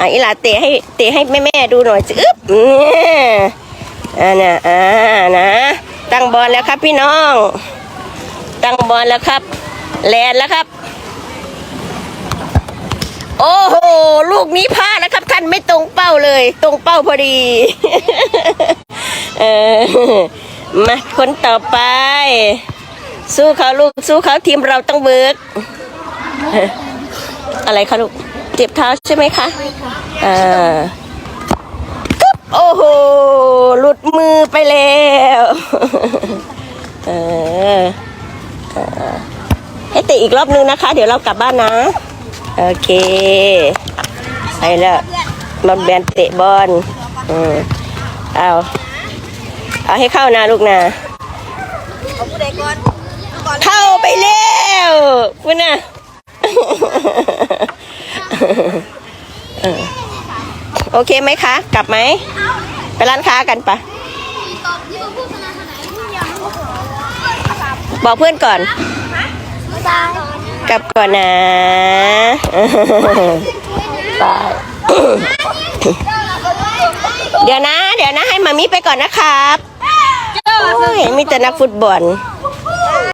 อะอีหลาเตะให้เตะให้แม่แม่ดูหน่อยสิอึ๊บเนี่ยอ่านะอ่านะ ตั้งบอลแล้วครับพี่น้อง ตั้งบอลแล้วครับ แลนแล้วครับ โอ้โห ลูกนี้พลาดแล้วครับท่านไม่ตรงเป้าเลย ตรงเป้าพอดี เออ มาคนต่อไป สู้เขาลูก สู้เขาทีมเราต้องเบิร์กเอ่ออะไรคะลูก เจ็บเท้าใช่ไหมคะอ่ากึ๊บโอ้โห หลุดมือไปแล้วเออเออให้เตะอีกรอบนึงนะคะ เดี๋ยวเรากลับบ้านนะ โอเค ไปแล้วบอลแบนเตะบอลอืมเอาเอาให้เข้านะลูกนะเอาผู้ใดก่อนก่อนเข้าไปแล้วคุณน่ะ เออโอเคไหมคะ กลับไหม ไปร้านค้ากันปะบอกเพื่อนก่อน กลับก่อนนะไปเดี๋ยวนะ เดี๋ยวนะให้มามิไปก่อนนะครับ โอ้ยมีแต่นักฟุตบอล